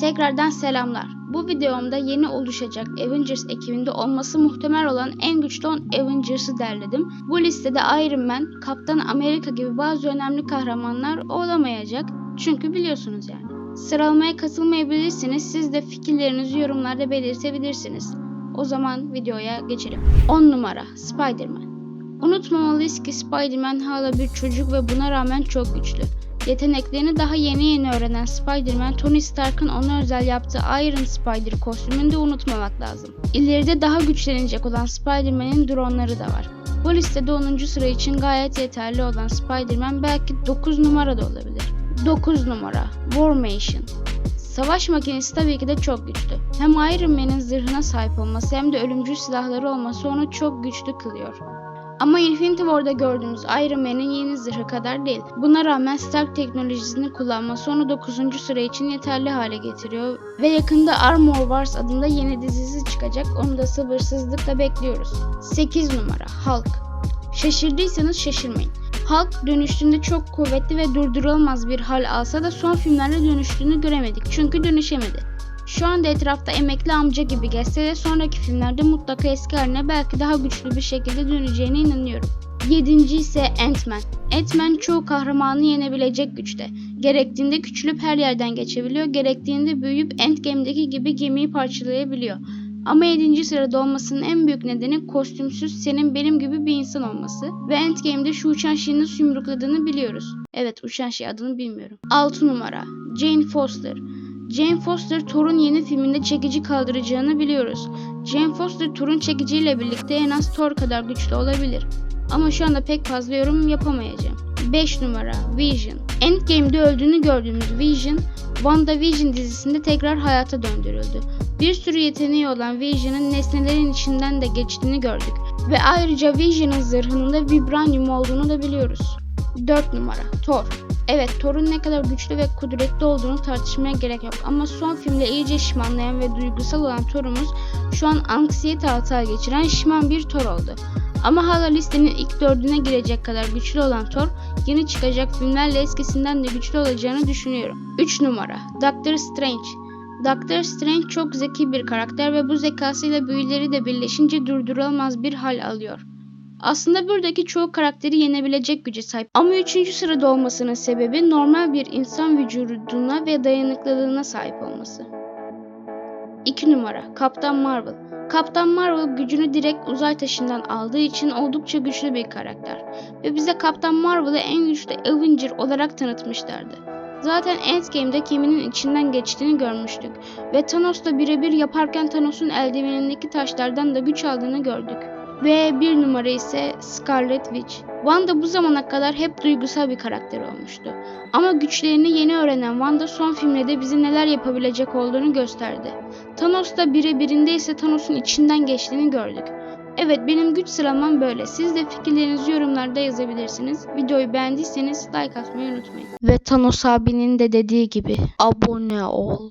Tekrardan selamlar. Bu videomda yeni oluşacak Avengers ekibinde olması muhtemel olan en güçlü 10 Avengers'ı derledim. Bu listede Iron Man, Kaptan Amerika gibi bazı önemli kahramanlar olamayacak. Çünkü biliyorsunuz yani. Sıralamaya katılmayabilirsiniz. Siz de fikirlerinizi yorumlarda belirtebilirsiniz. O zaman videoya geçelim. 10 numara Spider-Man. Unutmamalıyız ki Spider-Man hala bir çocuk ve buna rağmen çok güçlü. Yeteneklerini daha yeni yeni öğrenen Spider-Man, Tony Stark'ın ona özel yaptığı Iron Spider kostümünü de unutmamak lazım. İleride daha güçlenecek olan Spider-Man'in dronları da var. Bu listede 10. sıra için gayet yeterli olan Spider-Man belki 9 numara da olabilir. 9 numara War Machine Savaş makinesi tabii ki de çok güçlü. Hem Iron Man'in zırhına sahip olması hem de ölümcül silahları olması onu çok güçlü kılıyor. Ama Infinity War'da gördüğümüz Iron Man'in yeni zırhı kadar değil. Buna rağmen Stark teknolojisini kullanması onu 9. sıra için yeterli hale getiriyor. Ve yakında Armor Wars adında yeni dizisi çıkacak. Onu da sabırsızlıkla bekliyoruz. 8 numara Hulk. Şaşırdıysanız şaşırmayın. Hulk dönüştüğünde çok kuvvetli ve durdurulamaz bir hal alsa da son filmlerde dönüştüğünü göremedik. Çünkü dönüşemedi. Şu anda etrafta emekli amca gibi geçse de sonraki filmlerde mutlaka eski haline belki daha güçlü bir şekilde döneceğine inanıyorum. Yedinci ise Ant-Man. Ant-Man çoğu kahramanı yenebilecek güçte. Gerektiğinde küçülüp her yerden geçebiliyor, gerektiğinde büyüyüp Endgame'deki gibi gemiyi parçalayabiliyor. Ama 7. sırada olmasının en büyük nedeni kostümsüz senin benim gibi bir insan olması ve Endgame'de şu uçan şeyi nasıl yumrukladığını biliyoruz. Evet uçan şey adını bilmiyorum. 6 numara Jane Foster. Jane Foster Thor'un yeni filminde çekici kaldıracağını biliyoruz. Jane Foster Thor'un çekiciyle birlikte en az Thor kadar güçlü olabilir. Ama şu anda pek fazla yorum yapamayacağım. 5 numara Vision. Endgame'de öldüğünü gördüğümüz Vision, WandaVision dizisinde tekrar hayata döndürüldü. Bir sürü yeteneği olan Vision'ın nesnelerin içinden de geçtiğini gördük. Ve ayrıca Vision'ın zırhının da vibranium olduğunu da biliyoruz. 4 numara Thor. Evet Thor'un ne kadar güçlü ve kudretli olduğunu tartışmaya gerek yok ama son filmde iyice şişmanlayan ve duygusal olan Thor'umuz şu an anksiyete hata geçiren şişman bir Thor oldu. Ama hala listenin ilk dördüne girecek kadar güçlü olan Thor, yeni çıkacak filmlerle eskisinden de güçlü olacağını düşünüyorum. 3 numara Doctor Strange Doctor Strange çok zeki bir karakter ve bu zekasıyla büyüleri de birleşince durdurulamaz bir hal alıyor. Aslında buradaki çoğu karakteri yenebilecek güce sahip ama 3. sırada olmasının sebebi normal bir insan vücuduna ve dayanıklılığına sahip olması. 2 numara Kaptan Marvel Kaptan Marvel gücünü direkt uzay taşından aldığı için oldukça güçlü bir karakter ve bize Kaptan Marvel'ı en güçlü Avenger olarak tanıtmışlardı. Zaten Endgame'de geminin içinden geçtiğini görmüştük ve Thanos'la birebir yaparken Thanos'un eldivenindeki taşlardan da güç aldığını gördük. Ve bir numara ise Scarlet Witch. Wanda bu zamana kadar hep duygusal bir karakter olmuştu. Ama güçlerini yeni öğrenen Wanda son filmde de bize neler yapabilecek olduğunu gösterdi. Thanos da birebirinde ise Thanos'un içinden geçtiğini gördük. Evet benim güç sıralamam böyle. Siz de fikirlerinizi yorumlarda yazabilirsiniz. Videoyu beğendiyseniz like atmayı unutmayın. Ve Thanos abinin de dediği gibi abone ol.